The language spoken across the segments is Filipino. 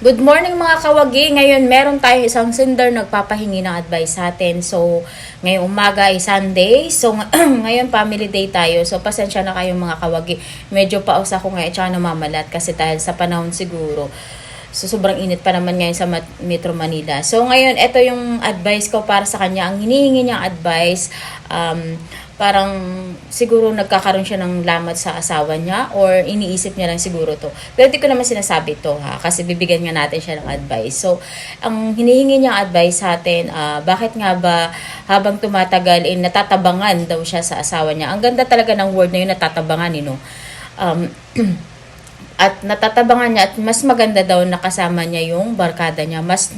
Good morning mga kawagi. Ngayon meron tayo isang sender nagpapahingi ng advice sa atin. So, ngayong umaga ay Sunday. So, ngayon family day tayo. So, pasensya na kayong mga kawagi. Medyo paus ako ngayon tsaka namamalat kasi dahil sa panahon siguro. So, sobrang init pa naman ngayon sa Metro Manila. So, ngayon, ito yung advice ko para sa kanya. Ang hinihingi niyang advice, um, parang siguro nagkakaroon siya ng lamat sa asawa niya or iniisip niya lang siguro to. Pero di ko naman sinasabi to ha, kasi bibigyan nga natin siya ng advice. So, ang hinihingi niyang advice sa atin, ah, bakit nga ba habang tumatagal, eh, natatabangan daw siya sa asawa niya. Ang ganda talaga ng word na yun, natatabangan, you know. Um, at natatabangan niya at mas maganda daw nakasama niya yung barkada niya. Mas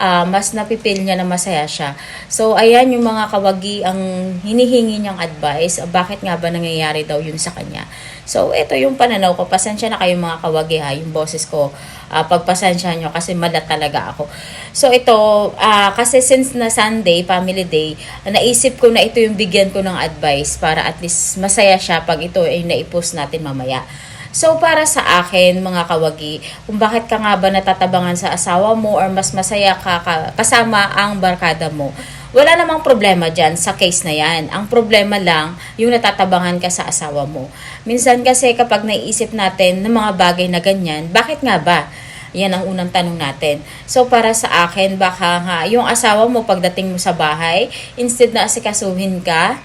ah, mas napipil niya na masaya siya. So ayan yung mga kawagi ang hinihingi niyang advice. Bakit nga ba nangyayari daw yun sa kanya? So ito yung pananaw ko. Pasensya na kayo mga kawagi ha? Yung boses ko ah, pagpasensya nyo kasi malat talaga ako. So ito ah, kasi since na Sunday family day naisip ko na ito yung bigyan ko ng advice para at least masaya siya pag ito ay naipost natin mamaya So, para sa akin, mga kawagi, kung bakit ka nga ba natatabangan sa asawa mo or mas masaya ka, ka- kasama ang barkada mo, wala namang problema dyan sa case na yan. Ang problema lang, yung natatabangan ka sa asawa mo. Minsan kasi kapag naiisip natin ng mga bagay na ganyan, bakit nga ba? Yan ang unang tanong natin. So, para sa akin, baka nga, yung asawa mo pagdating mo sa bahay, instead na asikasuhin ka,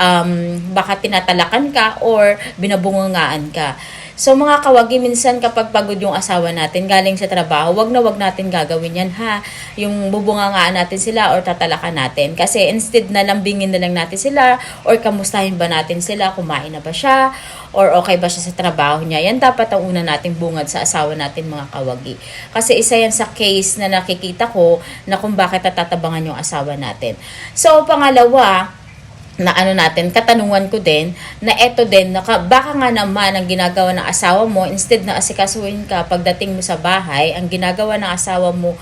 um, baka tinatalakan ka or binabungangaan ka. So mga kawagi, minsan kapag pagod yung asawa natin galing sa trabaho, wag na wag natin gagawin yan ha. Yung bubungangaan natin sila or tatalakan natin. Kasi instead na lambingin na lang natin sila or kamustahin ba natin sila, kumain na ba siya, or okay ba siya sa trabaho niya. Yan dapat ang una nating bungad sa asawa natin mga kawagi. Kasi isa yan sa case na nakikita ko na kung bakit natatabangan yung asawa natin. So pangalawa, na ano natin, katanungan ko din, na eto din, naka, baka nga naman ang ginagawa ng asawa mo, instead na asikasuhin ka pagdating mo sa bahay, ang ginagawa ng asawa mo,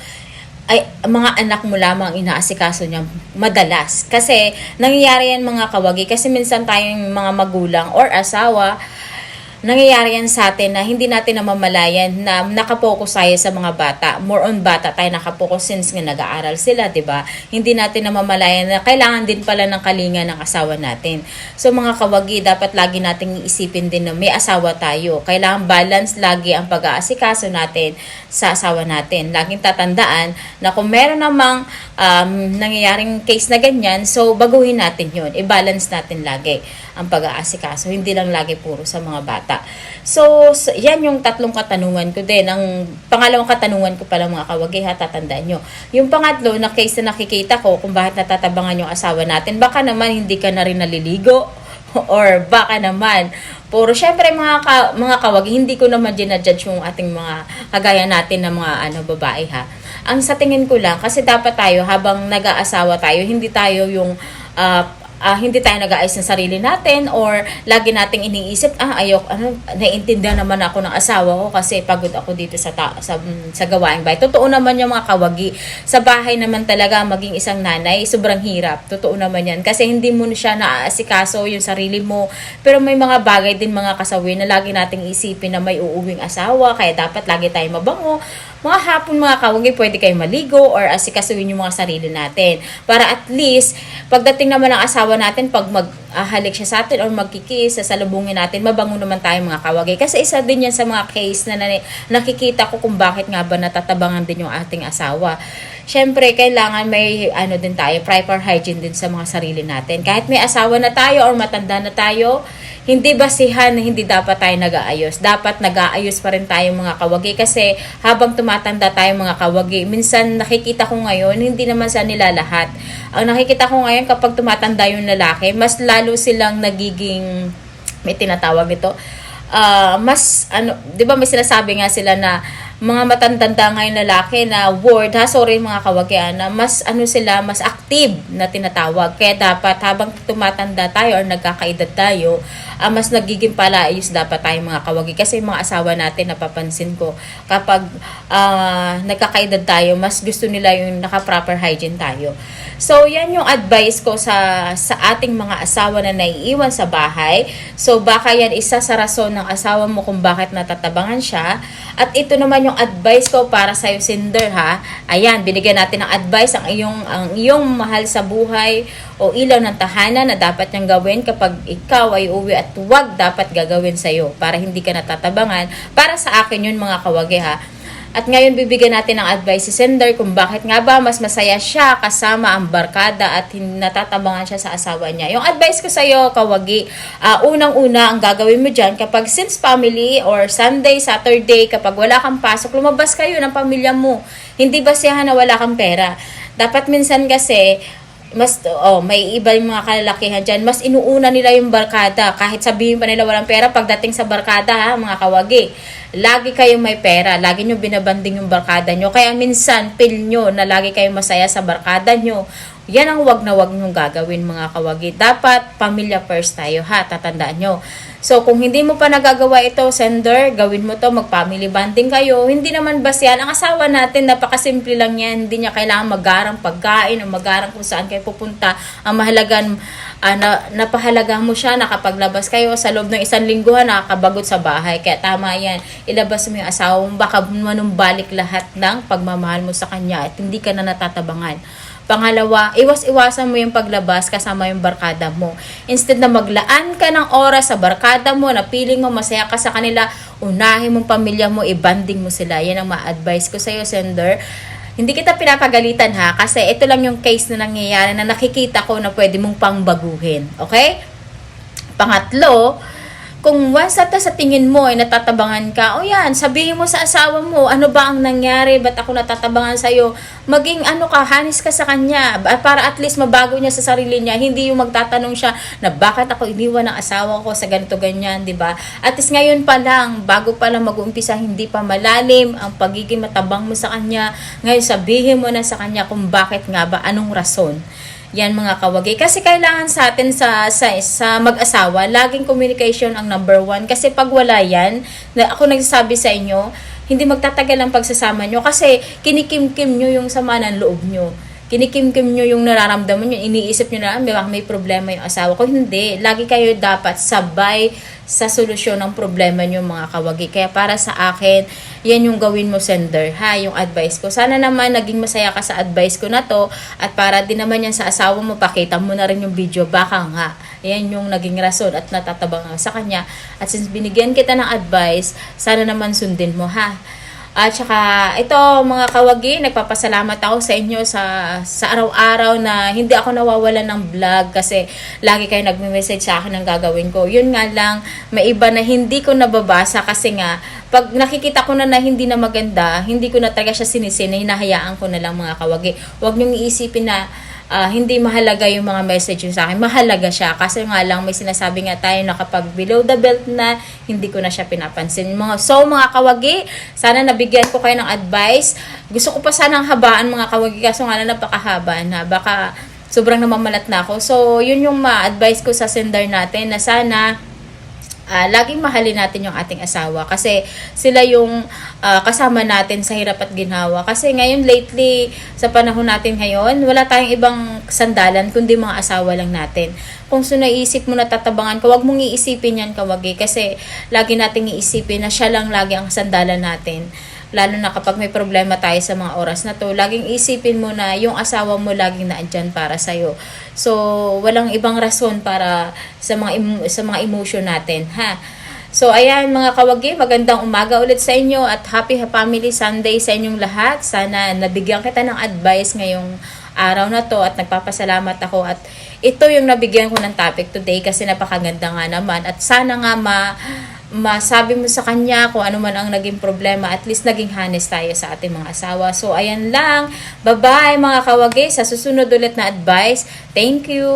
ay mga anak mo lamang inaasikaso niya madalas. Kasi nangyayari yan mga kawagi, kasi minsan tayong mga magulang or asawa, nangyayari yan sa atin na hindi natin namamalayan na nakapokus tayo sa mga bata. More on bata tayo nakapokus since nga nag-aaral sila, 'di ba? Hindi natin namamalayan na kailangan din pala ng kalinga ng asawa natin. So mga kawagi, dapat lagi nating iisipin din na may asawa tayo. Kailangan balance lagi ang pag-aasikaso natin sa asawa natin. Laging tatandaan na kung meron namang um, nangyayaring case na ganyan, so baguhin natin 'yon. I-balance natin lagi ang pag-aasikaso. Hindi lang lagi puro sa mga bata. So, yan yung tatlong katanungan ko din. Ang pangalawang katanungan ko pala mga kawagi ha, tatandaan nyo. Yung pangatlo na case na nakikita ko kung bakit natatabangan yung asawa natin, baka naman hindi ka na rin naliligo or baka naman puro syempre mga ka, mga kawagi hindi ko naman dinajudge yung ating mga kagaya natin na mga ano babae ha ang sa tingin ko lang kasi dapat tayo habang nag-aasawa tayo hindi tayo yung ah, ah, hindi tayo nag-aayos ng sarili natin or lagi nating iniisip, ah, ayok, ano, naiintindihan naman ako ng asawa ko kasi pagod ako dito sa, ta- sa, mm, sa gawaing bahay. Totoo naman yung mga kawagi. Sa bahay naman talaga, maging isang nanay, sobrang hirap. Totoo naman yan. Kasi hindi mo siya naaasikaso yung sarili mo. Pero may mga bagay din mga kasawi na lagi nating isipin na may uuwing asawa, kaya dapat lagi tayo mabango. Mga hapon mga kawagi, pwede kayo maligo or asikasuhin yung mga sarili natin. Para at least, pagdating naman ng asawa natin, pag maghalik siya sa atin or magkikis, sasalubungin natin, mabango naman tayo mga kawagi. Kasi isa din yan sa mga case na nakikita ko kung bakit nga ba natatabangan din yung ating asawa. Siyempre, kailangan may ano din tayo, proper hygiene din sa mga sarili natin. Kahit may asawa na tayo or matanda na tayo, hindi basihan na hindi dapat tayo nag-aayos. Dapat nag-aayos pa rin tayo mga kawagi kasi habang tumatanda tayo mga kawagi, minsan nakikita ko ngayon, hindi naman sa nila lahat. Ang nakikita ko ngayon kapag tumatanda yung lalaki, mas lalo silang nagiging, may tinatawag ito, ah, mas ano, 'di ba may sinasabi nga sila na mga matandanda ngayon lalaki na word ha sorry mga kawagyan na mas ano sila mas active na tinatawag kaya dapat habang tumatanda tayo or nagkakaedad tayo ah, mas nagiging palaayos dapat tayo mga kawagi kasi mga asawa natin napapansin ko kapag ah, nagkakaedad tayo mas gusto nila yung naka proper hygiene tayo So, yan yung advice ko sa sa ating mga asawa na naiiwan sa bahay. So, baka yan isa sa rason ng asawa mo kung bakit natatabangan siya. At ito naman yung advice ko para sa Cinder ha. Ayan, binigyan natin ng advice ang iyong ang iyong mahal sa buhay o ilaw ng tahanan na dapat niyang gawin kapag ikaw ay uwi at wag dapat gagawin sa iyo para hindi ka natatabangan. Para sa akin yun mga kawagi ha. At ngayon bibigyan natin ng advice si Sender kung bakit nga ba mas masaya siya kasama ang barkada at natatabangan siya sa asawa niya. Yung advice ko sa iyo, kawagi, ah, unang-una ang gagawin mo dyan kapag since family or Sunday, Saturday, kapag wala kang pasok, lumabas kayo ng pamilya mo. Hindi basihan na wala kang pera. Dapat minsan kasi, mas oh may iba yung mga kalalakihan diyan mas inuuna nila yung barkada. Kahit sabihin pa nila walang pera pagdating sa barkada ha mga kawagi lagi kayong may pera. Lagi nyo binabanding yung barkada nyo. Kaya minsan feel nyo na lagi kayong masaya sa barkada nyo yan ang wag na wag nyong gagawin mga kawagi dapat pamilya first tayo ha tatandaan nyo So, kung hindi mo pa nagagawa ito, sender, gawin mo to, mag-family bonding kayo. Hindi naman bas yan. Ang asawa natin, napakasimple lang yan. Hindi niya kailangan magarang pagkain o magarang kung saan kayo pupunta. Ang mahalagan, ah, na, napahalaga mo siya, nakapaglabas kayo sa loob ng isang lingguhan, nakakabagot sa bahay. Kaya tama yan. Ilabas mo yung asawa mo, baka manumbalik lahat ng pagmamahal mo sa kanya at hindi ka na natatabangan. Pangalawa, iwas-iwasan mo yung paglabas kasama yung barkada mo. Instead na maglaan ka ng oras sa barkada mo, na feeling mo masaya ka sa kanila, unahin mong pamilya mo, i-banding mo sila. Yan ang ma-advise ko sa'yo, sender. Hindi kita pinapagalitan ha, kasi ito lang yung case na nangyayari na nakikita ko na pwede mong pangbaguhin. Okay? Pangatlo, kung once at sa tingin mo ay natatabangan ka, o yan, sabihin mo sa asawa mo, ano ba ang nangyari, ba't ako natatabangan sa'yo, maging ano ka, hanis ka sa kanya, para at least mabago niya sa sarili niya, hindi yung magtatanong siya na bakit ako iniwan ng asawa ko sa ganito ganyan, di ba? At least ngayon pa lang, bago pa lang mag-uumpisa, hindi pa malalim ang pagiging matabang mo sa kanya, ngayon sabihin mo na sa kanya kung bakit nga ba, anong rason. Yan mga kawagi. Kasi kailangan sa atin sa, sa, sa mag-asawa, laging communication ang number one. Kasi pag wala yan, na ako nagsasabi sa inyo, hindi magtatagal ang pagsasama nyo kasi kinikim-kim nyo yung sama ng loob nyo. Kinikim-kim nyo yung nararamdaman nyo, iniisip nyo na, "Ah, baka may problema yung asawa ko. Hindi. Lagi kayo dapat sabay sa solusyon ng problema nyo mga kawagi. Kaya para sa akin, yan yung gawin mo sender, ha, yung advice ko. Sana naman naging masaya ka sa advice ko na to at para din naman yan sa asawa mo, pakita mo na rin yung video, baka nga. Yan yung naging rason at natatabang sa kanya. At since binigyan kita ng advice, sana naman sundin mo, ha. At saka, ito mga kawagi, nagpapasalamat ako sa inyo sa, sa araw-araw na hindi ako nawawalan ng vlog kasi lagi kayo nagme-message sa akin ng gagawin ko. Yun nga lang, may iba na hindi ko nababasa kasi nga, pag nakikita ko na na hindi na maganda, hindi ko na talaga siya sinisin, hinahayaan ko na lang mga kawagi. Huwag niyong iisipin na ah, hindi mahalaga yung mga message sa akin. Mahalaga siya. Kasi nga lang, may sinasabi nga tayo na kapag below the belt na, hindi ko na siya pinapansin. Mga, so, mga kawagi, sana nabigyan ko kayo ng advice. Gusto ko pa sanang habaan mga kawagi, kaso nga lang napakahaba na. Baka sobrang namamalat na ako. So, yun yung ma-advise ko sa sender natin na sana ah, laging mahalin natin yung ating asawa kasi sila yung ah, kasama natin sa hirap at ginhawa. Kasi ngayon lately, sa panahon natin ngayon, wala tayong ibang sandalan kundi mga asawa lang natin. Kung so naisip mo na tatabangan ka, wag mong iisipin yan kawagi kasi lagi nating iisipin na siya lang lagi ang sandalan natin lalo na kapag may problema tayo sa mga oras na to, laging isipin mo na yung asawa mo laging naandyan para sa'yo. So, walang ibang rason para sa mga, sa mga emotion natin, ha? So, ayan mga kawagi, magandang umaga ulit sa inyo at happy family Sunday sa inyong lahat. Sana nabigyan kita ng advice ngayong araw na to at nagpapasalamat ako at ito yung nabigyan ko ng topic today kasi napakaganda nga naman at sana nga ma masabi mo sa kanya kung ano man ang naging problema at least naging honest tayo sa ating mga asawa. So ayan lang. Bye-bye mga kawagi sa susunod ulit na advice. Thank you.